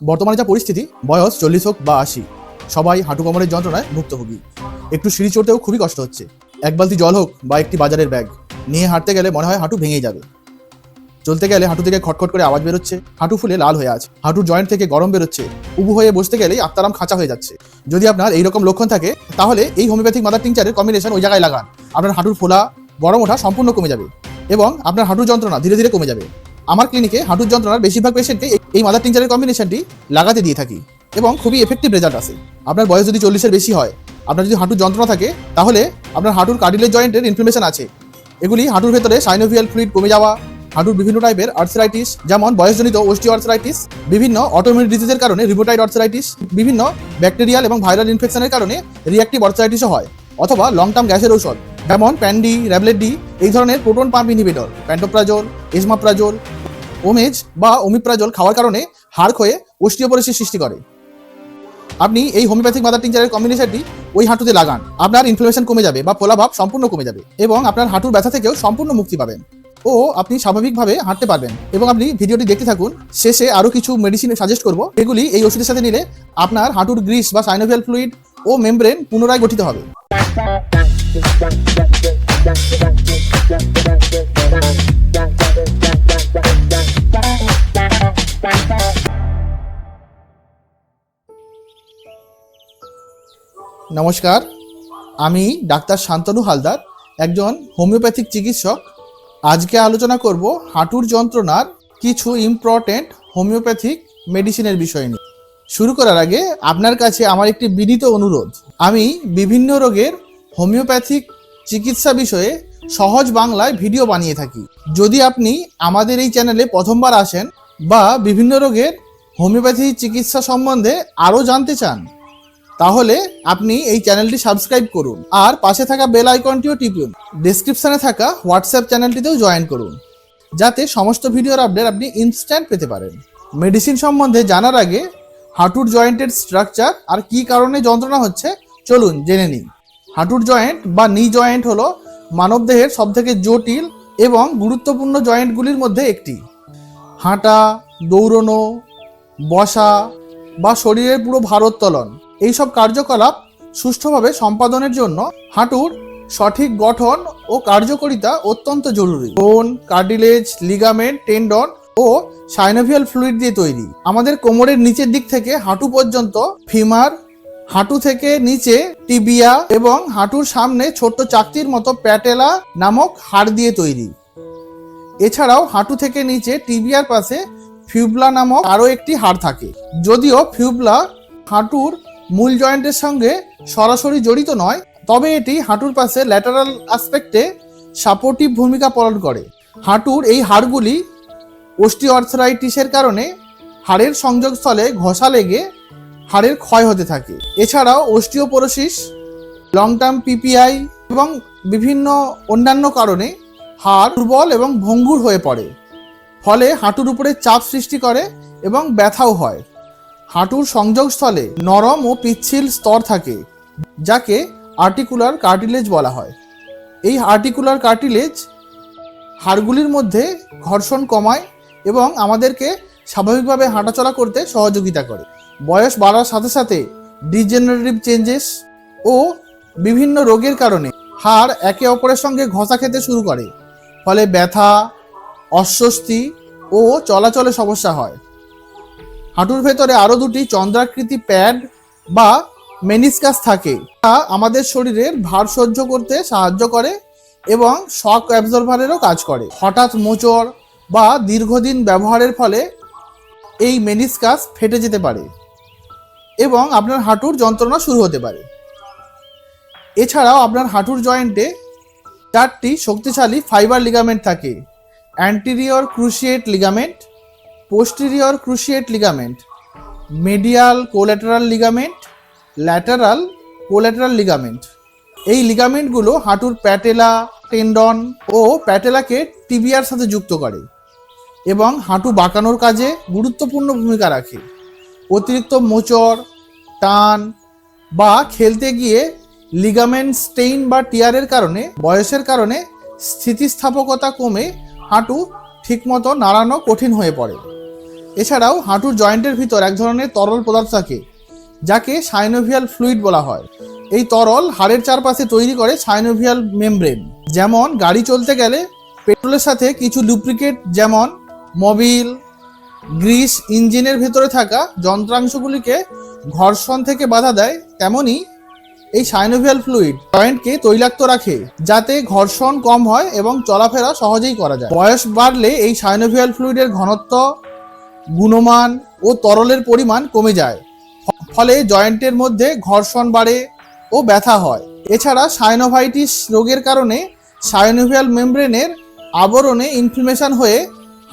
বর্তমানে যা পরিস্থিতি, বয়স চল্লিশ হোক বা আশি, সবাই হাঁটু কোমরের যন্ত্রণায় ভুক্তভোগী একটু সিঁড়ি চড়তেও খুবই কষ্ট হচ্ছে। এক বালতি জল হোক বা একটি বাজারের ব্যাগ, নিয়ে হাঁটতে গেলে মনে হয় হাঁটু ভেঙেই যাবে। চলতে গেলে হাঁটু থেকে খটখট করে আওয়াজ বেরোচ্ছে, হাঁটু ফুলে লাল হয়ে আছে, হাঁটুর জয়েন্ট থেকে গরম বেরোচ্ছে, উবু হয়ে বসতে গেলেই আত্মারাম খাঁচা হয়ে যাচ্ছে। যদি আপনার এইরকম লক্ষণ থাকে, তাহলে এই হোমিওপ্যাথিক মাদার টিংচারের কম্বিনেশন ওই জায়গায় লাগান। আপনার হাঁটুর ফোলা গরম ওঠা সম্পূর্ণ কমে যাবে এবং আপনার হাঁটুর যন্ত্রণা ধীরে ধীরে কমে যাবে। আমার ক্লিনিকে হাঁটুর যন্ত্রণার বেশিরভাগ পেশেন্টকে এই- মাদার টিংচারের কম্বিনেশনটি লাগাতে দিয়ে থাকি এবং খুবই এফেক্টিভ রেজাল্ট আসে। আপনার বয়স যদি চল্লিশের বেশি হয়, আপনার যদি হাঁটুর যন্ত্রণা থাকে, তাহলে আপনার হাঁটুর কার্ডিলের জয়েন্টের ইনফ্লামেশন আছে। এগুলি হাঁটুর ভেতরে সাইনোভিয়াল ফ্লুইড কমে যাওয়া, হাঁটুর বিভিন্ন টাইপের আর্থরাইটিস যেমন বয়সজনিত ওস্টিও আর্থরাইটিস বিভিন্ন অটোমিউন ডিজিজের কারণে রিবোটাইড আর্থরাইটিস বিভিন্ন ব্যাকটেরিয়াল এবং ভাইরাল ইনফেকশনের কারণে রিঅ্যাক্টিভ আর্থরাইটিসও হয়, অথবা লং টার্ম গ্যাসের ঔষধ, যেমন প্যান্ডি র্যাবলেট ডি এই ধরনের proton pump inhibitor pantoprazole esomeprazole omez বা ওমিপ্রাজোল খাওয়ার কারণে হাড় ক্ষয়ে অস্টিওপোরোসিস সৃষ্টি করে। আপনি এই হোমিওপ্যাথিক মাদার টিংচারের কম্বিনেশনটি ওই হাঁটুতে লাগান। আপনার ইনফ্লামেশন কমে যাবে বা ফোলাভাব সম্পূর্ণ কমে যাবে এবং আপনার হাঁটুর ব্যথা থেকেও সম্পূর্ণ মুক্তি পাবেন। ও আপনি স্বাভাবিকভাবে হাঁটতে পারবেন এবং আপনি ভিডিওটি দেখতে থাকুন। শেষে আরও কিছু মেডিসিন সাজেস্ট করব। এগুলি এই ওষুধের সাথে নিলে আপনার হাঁটুর গ্রিস বা সাইনোভিয়াল ফ্লুইড ও মেমব্রেন পুনরায় গঠিত হবে। নমস্কার, আমি ডাক্তার শান্তনু হালদার, একজন হোমিওপ্যাথিক চিকিৎসক। আজকে আলোচনা করব হাঁটুর যন্ত্রণার কিছু ইম্পর্টেন্ট হোমিওপ্যাথিক মেডিসিনের বিষয় নিয়ে। শুরু করার আগে আপনার কাছে আমার একটি বিনীত অনুরোধ। আমি বিভিন্ন রোগের হোমিওপ্যাথিক চিকিৎসা বিষয়ে সহজ বাংলায় ভিডিও বানিয়ে থাকি। যদি আপনি আমাদের এই চ্যানেলে প্রথমবার আসেন বা বিভিন্ন রোগের হোমিওপ্যাথি চিকিৎসা সম্বন্ধে আরও জানতে চান তাহলে আপনি এই চ্যানেলটি সাবস্ক্রাইব করুন আর পাশে থাকা বেল আইকনটিও টিপুন। ডেসক্রিপশনে থাকা হোয়াটসঅ্যাপ চ্যানেলটিতেও জয়েন করুন। যাতে সমস্ত ভিডিওর আপডেট আপনি ইনস্ট্যান্ট পেতে পারেন। মেডিসিন সম্বন্ধে জানার আগে হাঁটুর জয়েন্টের স্ট্রাকচার আর কী কারণে যন্ত্রণা হচ্ছে চলুন জেনে নিই। হাঁটুর জয়েন্ট বা নি জয়েন্ট হলো মানবদেহের সবথেকে জটিল এবং গুরুত্বপূর্ণ জয়েন্টগুলির মধ্যে একটি। হাঁটা, দৌড়নো, বসা বা শরীরের পুরো ভারোত্তোলন। এইসব কার্যকলাপ সুষ্ঠুভাবে সম্পাদনের জন্য হাঁটুর সঠিক গঠন ও কার্যকারিতা অত্যন্ত জরুরি। বোন কার্ডিলেজ লিগামেন্ট, টেন্ডন ও সাইনোভিয়াল ফ্লুইড দিয়ে তৈরি। আমাদের কোমরের নিচের দিক থেকে হাঁটু পর্যন্ত ফিমার, হাঁটু থেকে নিচে টিবিয়া এবং হাঁটুর সামনে ছোট্ট চাকতির মতো প্যাটেলা নামক হাড় দিয়ে তৈরি। এছাড়াও হাঁটু থেকে নিচে টিবিয়ার পাশে ফিউবলা নামক আরও একটি হাড় থাকে। যদিও ফিউবলা হাঁটুর মূল জয়েন্টের সঙ্গে সরাসরি জড়িত নয়, তবে এটি হাঁটুর পাশে ল্যাটারাল আসপেক্টে সাপোর্টিভ ভূমিকা পালন করে। হাঁটুর এই হাড়গুলি অস্টিওআর্থরাইটিসের কারণে হাড়ের সংযোগস্থলে ঘষা লেগে হাড়ের ক্ষয় হতে থাকে। এছাড়াও অস্টিওপোরোসিস লং টার্ম পিপিআই এবং বিভিন্ন অন্যান্য কারণে হাড় দুর্বল এবং ভঙ্গুর হয়ে পড়ে। ফলে হাঁটুর উপরে চাপ সৃষ্টি করে এবং ব্যথাও হয়। হাঁটুর সংযোগস্থলে নরম ও পিচ্ছিল স্তর থাকে, যাকে আর্টিকুলার কার্টিলেজ বলা হয়। এই আর্টিকুলার কার্টিলেজ হাড়গুলির মধ্যে ঘর্ষণ কমায় এবং আমাদেরকে স্বাভাবিকভাবে হাঁটাচলা করতে সহযোগিতা করে। বয়স বাড়ার সাথে সাথে ডিজেনারেটিভ চেঞ্জেস ও বিভিন্ন রোগের কারণে হাড় একে অপরের সঙ্গে ঘষা খেতে শুরু করে, ফলে ব্যথা, অস্বস্তি ও চলাচলে সমস্যা হয়। হাঁটুর ভেতরে আরও দুটি চন্দ্রাকৃতি প্যাড বা মেনিসকাস থাকে। যা আমাদের শরীরের ভার সহ্য করতে সাহায্য করে এবং শক অ্যাবজর্ভারেরও কাজ করে। হঠাৎ মোচড় বা দীর্ঘদিন ব্যবহারের ফলে এই মেনিসকাস ফেটে যেতে পারে এবং আপনার হাঁটুর যন্ত্রণা শুরু হতে পারে। এছাড়াও আপনার হাঁটুর জয়েন্টে চারটি শক্তিশালী ফাইবার লিগামেন্ট থাকে। Anterior cruciate ligament posterior cruciate ligament medial collateral ligament lateral collateral ligament এই লিগামেন্টগুলো হাঁটুর প্যাটেলা টেন্ডন ও প্যাটেলাকে টিবিয়ার সাথে যুক্ত করে এবং হাঁটু বাঁকানোর কাজে গুরুত্বপূর্ণ ভূমিকা রাখে। অতিরিক্ত মোচড়, টান বা খেলতে গিয়ে লিগামেন্ট স্টেইন বা টিয়ারের কারণে, বয়সের কারণে স্থিতিস্থাপকতা কমে হাঁটু ঠিকমতো নাড়ানো কঠিন হয়ে পড়ে। এছাড়াও হাঁটুর জয়েন্টের ভিতর এক ধরনের তরল পদার্থ থাকে, যাকে সাইনোভিয়াল ফ্লুইড বলা হয়। এই তরল হাড়ের চারপাশে তৈরি করে সাইনোভিয়াল মেমব্রেন যেমন গাড়ি চলতে গেলে পেট্রোলের সাথে কিছু লুব্রিকেট যেমন মোবিল গ্রিস ইঞ্জিনের ভেতরে থাকা যন্ত্রাংশগুলিকে ঘর্ষণ থেকে বাধা দেয়, তেমনি এই সাইনোভিয়াল ফ্লুইড জয়েন্টকে তৈলাক্ত রাখে, যাতে ঘর্ষণ কম হয় এবং চলাফেরা সহজেই করা যায়। বয়স বাড়লে এই সাইনোভিয়াল ফ্লুইডের ঘনত্ব গুণমান ও তরলের পরিমাণ কমে যায়। ফলে জয়েন্টের মধ্যে ঘর্ষণ বাড়ে ও ব্যথা হয়। এছাড়া সায়নোভাইটিস রোগের কারণে সাইনোভিয়াল মেমব্রেনের আবরণে ইনফ্লামেশন হয়ে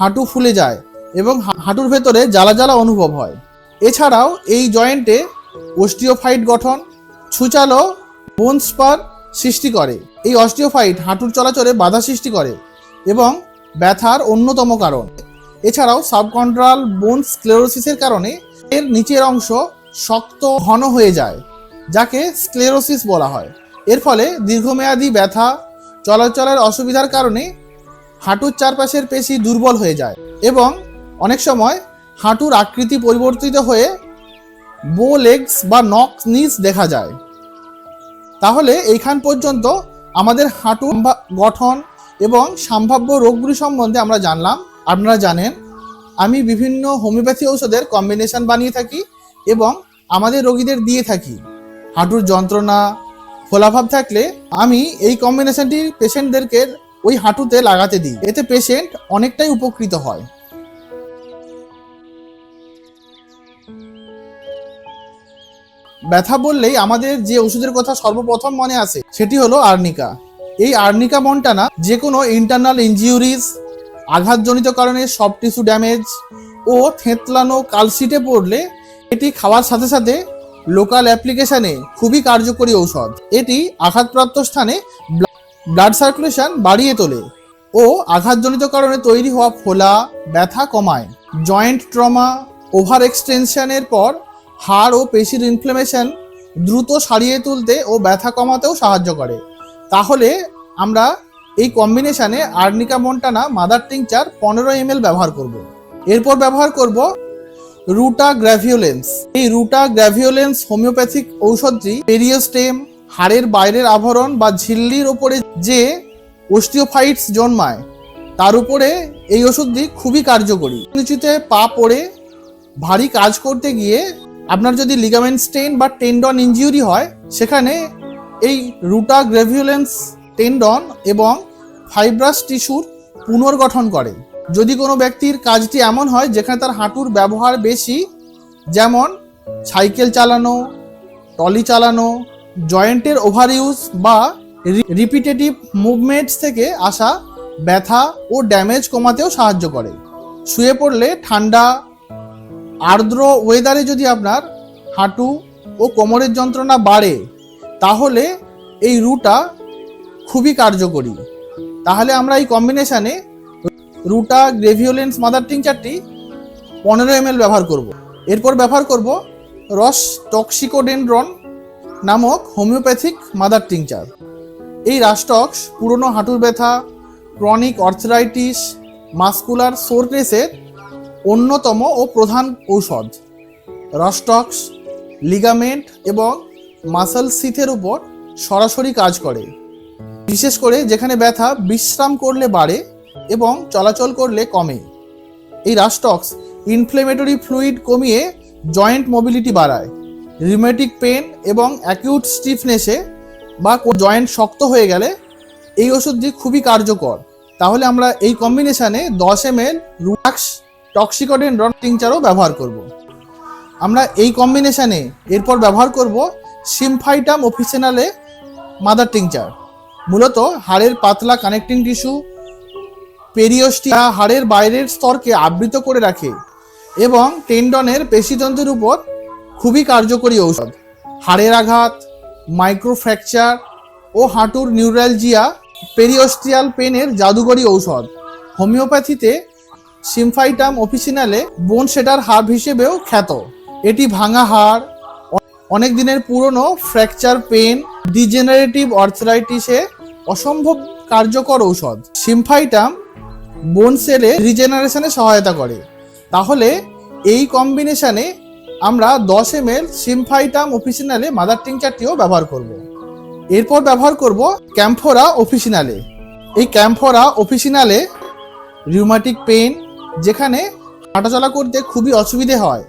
হাঁটু ফুলে যায় এবং হাঁটুর ভেতরে জ্বালা জ্বালা অনুভব হয়। এছাড়াও এই জয়েন্টে অস্টিওফাইট গঠন ছুচালো বোন স্পার সৃষ্টি করে। এই অস্টিওফাইট হাঁটুর চলাচলে বাধা সৃষ্টি করে এবং ব্যথার অন্যতম কারণ। এছাড়াও সাবকন্ট্রাল বোন স্ক্লেরোসিসের কারণে এর নিচের অংশ শক্ত ঘন হয়ে যায়, যাকে স্ক্লেরোসিস বলা হয়। এর ফলে দীর্ঘমেয়াদী ব্যথা, চলাচলের অসুবিধার কারণে হাঁটুর চারপাশের পেশি দুর্বল হয়ে যায় এবং অনেক সময় হাঁটুর আকৃতি পরিবর্তিত হয়ে বো লেগস বা নক নিস দেখা যায়। তাহলে এইখান পর্যন্ত আমাদের হাঁটু গঠন এবং সম্ভাব্য রোগগুলি সম্বন্ধে আমরা জানলাম। আপনারা জানেন, আমি বিভিন্ন হোমিওপ্যাথি ঔষধের কম্বিনেশন বানিয়ে থাকি এবং আমাদের রোগীদের দিয়ে থাকি। হাঁটুর যন্ত্রণা, ফোলাভাব থাকলে আমি এই কম্বিনেশনটি পেশেন্টদেরকে ওই হাঁটুতে লাগাতে দিই। এতে পেশেন্ট অনেকটাই উপকৃত হয়। ব্যথা বললেই আমাদের যে ওষুধের কথা সর্বপ্রথম মনে আসে, সেটি হলো আর্নিকা। এই আর্নিকা মন্টানা যে কোনো ইন্টারনাল ইনজিউরিজ আঘাতজনিত কারণে সফট টিস্যু ড্যামেজ ও থেতলানো কালসিটে পড়লে এটি খাওয়ার সাথে সাথে লোকাল অ্যাপ্লিকেশানে খুবই কার্যকরী ঔষধ। এটি আঘাতপ্রাপ্ত স্থানে ব্লাড সার্কুলেশন বাড়িয়ে তোলে ও আঘাতজনিত কারণে তৈরি হওয়া ফোলা, ব্যথা কমায়। জয়েন্ট ট্রমা, ওভার এক্সটেনশনের পর হাড় ও পেশির ইনফ্লামেশন দ্রুত সারিয়ে তুলতে ও ব্যথা কমাতেও সাহায্য করে। তাহলে আমরা এই কম্বিনেশনে আর্নিকা মন্টানা মাদার টিংচার পনেরো এম ব্যবহার করব। এরপর ব্যবহার করব রুটা গ্র্যাভিওলেন্স এই রুটা গ্র্যাভিওলেন্স হোমিওপ্যাথিক ঔষধটি পেরিওস্টেম হাড়ের বাইরের আভরণ বা ঝিল্লির ওপরে যে অস্টিওফাইটস জন্মায়, তার উপরে এই ওষুধটি খুবই কার্যকরী নিচুতে পা পড়ে ভারী কাজ করতে গিয়ে আপনার যদি লিগামেন্ট স্টেন বা টেন্ডন ইনজিউরি হয়, সেখানে এই রুটা গ্রেভিউলেন্স টেন্ডন এবং ফাইব্রাস টিস্যুর পুনর্গঠন করে। যদি কোনো ব্যক্তির কাজটি এমন হয়, যেখানে তার হাঁটুর ব্যবহার বেশি, যেমন সাইকেল চালানো টলি চালানো, জয়েন্টের ওভার ইউজ বা রিপিটেটিভ মুভমেন্টস থেকে আসা ব্যথা ও ড্যামেজ কমাতেও সাহায্য করে। শুয়ে পড়লে ঠান্ডা, আর্দ্র ওয়েদারে যদি আপনার হাঁটু ও কোমরের যন্ত্রণা বাড়ে, তাহলে এই রুটা খুবই কার্যকরী। তাহলে আমরা এই কম্বিনেশানে রুটা গ্রেভিওলেন্স মাদার টিংচারটি পনেরো এম ব্যবহার করব। এরপর ব্যবহার করব রস টক্সিকোডেন্ড্রন নামক হোমিওপ্যাথিক মাদার টিংচার এই রাস্টক্স পুরনো হাঁটুর ব্যথা ক্রনিক অর্থরাইটিস মাস্কুলার সোরনেসের অন্যতম ও প্রধান ঔষধ। রস্টক্স লিগামেন্ট এবং মাসল সিথের উপর সরাসরি কাজ করে। বিশেষ করে যেখানে ব্যথা বিশ্রাম করলে বাড়ে এবং চলাচল করলে কমে। এই রাস্টক্স ইনফ্লেমেটরি ফ্লুইড কমিয়ে জয়েন্ট মোবিলিটি বাড়ায়। রিমেটিক পেন এবং অ্যাকিউট স্টিফনেসে বা জয়েন্ট শক্ত হয়ে গেলে এই ওষুধটি খুবই কার্যকর। তাহলে আমরা এই কম্বিনেশানে দশ এম এল রুটাক্স টক্সিকোডেন্ড্রন টিংচারও ব্যবহার করব। আমরা এই কম্বিনেশানে এরপর ব্যবহার করব সিমফাইটাম অফিসিনালে মাদার টিংচার মূলত হাড়ের পাতলা কানেক্টিং টিস্যু পেরিওস্টিয়া হাড়ের বাইরের স্তরকে আবৃত করে রাখে এবং টেন্ডনের পেশিতন্ত্রের উপর খুবই কার্যকরী ঔষধ। হাড়ের আঘাত মাইক্রোফ্র্যাকচার ও হাঁটুর নিউরালজিয়া পেরিওস্টিয়াল পেনের জাদুকরী ঔষধ। হোমিওপ্যাথিতে সিমফাইটাম অফিসিনালে বোন সেটার হাব হিসেবেও খ্যাত। এটি ভাঙা হাড় অনেক দিনের পুরনো ফ্র্যাকচার পেন ডিজেনারেটিভ অর্থরাইটিসে অসম্ভব কার্যকর ঔষধ। সিমফাইটাম বোন সেলে রিজেনারেশনে সহায়তা করে। তাহলে এই কম্বিনেশনে আমরা দশ M L Symphytum officinale mother টিংচারটিও ব্যবহার করব। এরপর ব্যবহার করব ক্যাম্ফোরা অফিসিনালে। এই ক্যাম্ফোরা অফিসিনালে রিউমাটিক পেন যেখানে হাঁটাচলা করতে খুবই অসুবিধে হয়।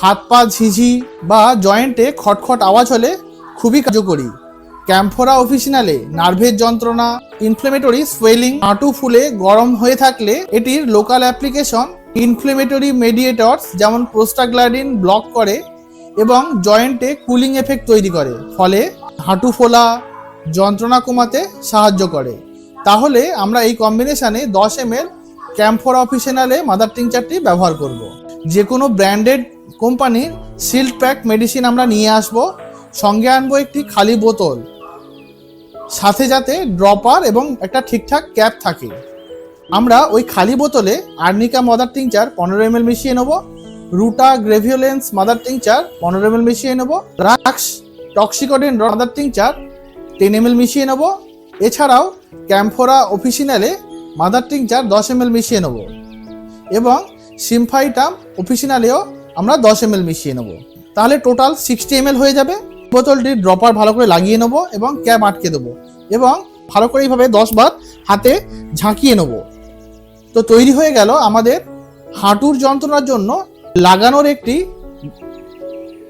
হাত পা ঝিঝি বা জয়েন্টে খটখট আওয়াজ হলে খুবই কার্যকরী। ক্যাম্ফোরা অফিসিনালে নার্ভের যন্ত্রণা ইনফ্লেমেটরি সোয়েলিং হাঁটু ফুলে গরম হয়ে থাকলে এটির লোকাল অ্যাপ্লিকেশন ইনফ্লেমেটরি মেডিয়েটরস যেমন প্রোস্টাগ্ল্যাডিন ব্লক করে এবং জয়েন্টে কুলিং এফেক্ট তৈরি করে, ফলে হাঁটু ফোলা, যন্ত্রণা কমাতে সাহায্য করে। তাহলে আমরা এই কম্বিনেশনে দশ এম এল ক্যাম্ফোরা অফিসিনালে মাদার টিংচারটি ব্যবহার করব। যে কোনো ব্র্যান্ডেড কোম্পানির সিল্ড প্যাক মেডিসিন আমরা নিয়ে আসব। সঙ্গে আনব একটি খালি বোতল। সাথে যাতে ড্রপার এবং একটা ঠিকঠাক ক্যাপ থাকে। আমরা ওই খালি বোতলে আর্নিকা মাদার টিংচার পনেরো এম মিশিয়ে নেব, রুটা গ্রেভিওলেন্স মাদার টিংচার পনেরো এম মিশিয়ে নেব, rhus toxicodendron mother tincture ten M মিশিয়ে নেব, এছাড়াও ক্যাম্ফোরা অফিসিনালে মাদার টিংচার দশ এম মিশিয়ে নেব এবং সিমফাইটাম অফিসিনালেও আমরা দশ এম মিশিয়ে নেব। তাহলে টোটাল সিক্সটি এম হয়ে যাবে। বোতলটির ড্রপার ভালো করে লাগিয়ে নেব এবং ক্যাপ আটকে দেবো এবং ভালো করে এইভাবে দশ বার হাতে ঝাঁকিয়ে নেব। তো তৈরি হয়ে গেল আমাদের হাঁটুর যন্ত্রণার জন্য লাগানোর একটি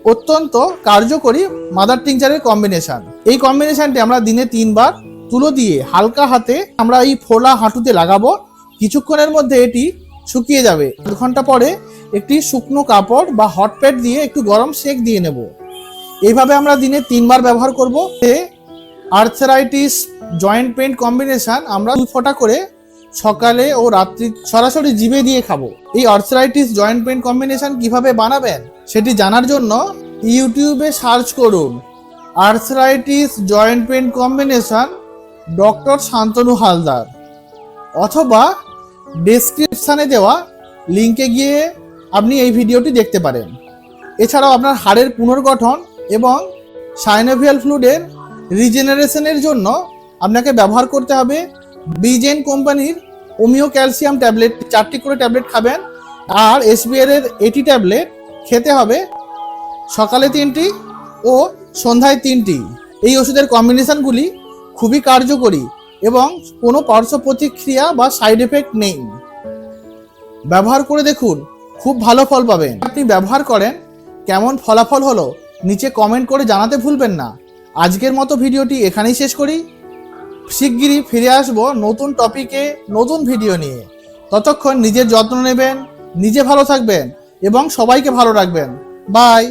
অত্যন্ত কার্যকরী মাদার টিংচারের কম্বিনেশন এই কম্বিনেশনটি আমরা দিনে তিনবার তুলো দিয়ে হালকা হাতে আমরা এই ফোলা হাঁটুতে লাগাবো। কিছুক্ষণের মধ্যে এটি শুকিয়ে যাবে। দু ঘণ্টা পরে একটি শুকনো কাপড় বা হট প্যাড দিয়ে একটু গরম সেক দিয়ে নেব। এইভাবে আমরা দিনে তিনবার ব্যবহার করব। আর্থারাইটিস জয়েন্ট পেইন কম্বিনেশন আমরা দুই ফোঁটা করে সকালে ও রাত্রি সরাসরি জিভে দিয়ে খাব। এই আর্থারাইটিস জয়েন্ট পেইন কম্বিনেশন কীভাবে বানাবেন সেটি জানার জন্য ইউটিউবে সার্চ করুন। Arthritis joint pain combination doctor Shantanu Haldar অথবা ডেসক্রিপশানে দেওয়া লিঙ্কে গিয়ে আপনি এই ভিডিওটি দেখতে পারেন। এছাড়াও আপনার হাড়ের পুনর্গঠন এবং সাইনোভিয়াল ফ্লুডের রিজেনারেশনের জন্য আপনাকে ব্যবহার করতে হবে বিজেন কোম্পানির ওমিও ক্যালসিয়াম ট্যাবলেট চারটি করে ট্যাবলেট খাবেন। আর এসবিআর এর এটি ট্যাবলেট খেতে হবে সকালে তিনটি ও সন্ধ্যায় তিনটি। এই ওষুধের কম্বিনেশনগুলি খুবই কার্যকরী এবং কোনো পার্শ্ব প্রতিক্রিয়া বা সাইড এফেক্ট নেই। ব্যবহার করে দেখুন, খুব ভালো ফল পাবেন। আপনি ব্যবহার করেন, কেমন ফলাফল হলো নিচে কমেন্ট করে জানাতে ভুলবেন না। আজকের মতো ভিডিওটি এখানেই শেষ করি। শিগগিরই ফিরে আসব নতুন টপিকে নতুন ভিডিও নিয়ে। ততক্ষণ নিজের যত্ন নেবেন, নিজে ভালো থাকবেন এবং সবাইকে ভালো রাখবেন। বাই